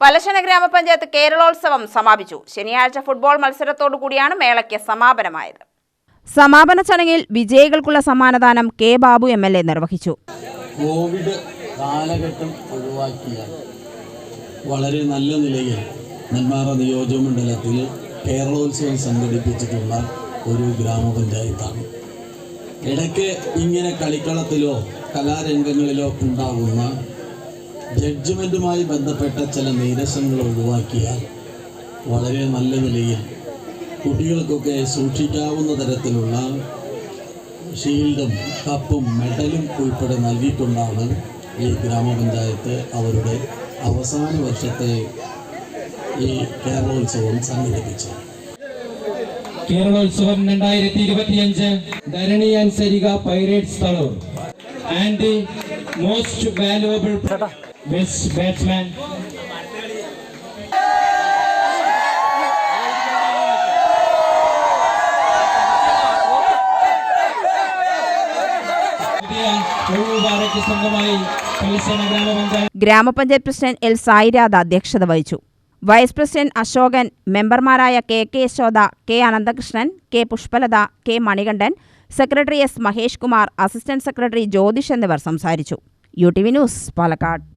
പലശന ഗ്രാമപഞ്ചായത്ത് കേരളോത്സവം സമാപിച്ചു. ശനിയാഴ്ച ഫുട്ബോൾ മത്സരത്തോടു കൂടിയാണ് മേളയ്ക്ക് സമാപനമായത്. സമാപന ചടങ്ങിൽ വിജയികൾക്കുള്ള സമ്മാനദാനം K Babu M L A നിർവഹിച്ചു. കോവിഡ് കാലഘട്ടം ഒഴിവാക്കിയ വളരെ നല്ല നിലയിൽ നെന്മാറ നിയോജകമണ്ഡലത്തിൽ കേരളോത്സവം സംഘടിപ്പിച്ചിട്ടുള്ള ഒരു ഗ്രാമപഞ്ചായത്താണ്. ഇടയ്ക്ക് ഇങ്ങനെ കളിക്കളത്തിലോ കലാരംഗങ്ങളിലോ ഉണ്ടാകുന്ന ജഡ്ജ്മെന്റുമായി ബന്ധപ്പെട്ട ചില നീരസങ്ങൾ ഒഴിവാക്കിയാൽ വളരെ നല്ല നിലയിൽ കുട്ടികൾക്കൊക്കെ സൂക്ഷിക്കാവുന്ന തരത്തിലുള്ള ഷീൽഡും കപ്പും മെഡലും ഉൾപ്പെടെ നൽകിക്കൊണ്ടാണ് ഈ ഗ്രാമപഞ്ചായത്ത് അവരുടെ അവസാന വർഷത്തെ ഈ കേരളോത്സവം സംഘടിപ്പിച്ചത്. കേരളോത്സവം രണ്ടായിരത്തി ഇരുപത്തിയഞ്ച് Dharani and Sarika pirates Thalur and most valuable best batsman ഗ്രാമപഞ്ചായത്ത് പ്രസിഡന്റ് എൽ സായിരാധ അധ്യക്ഷത വഹിച്ചു. വൈസ് പ്രസിഡന്റ് അശോകൻ മെമ്പർമാരായ K K Yashoda K Ananthakrishnan K Pushpalatha K Manikandan secretary S Mahesh Kumar assistant secretary Jyothish എന്നിവർ സംസാരിച്ചു. U T V news Palakkad.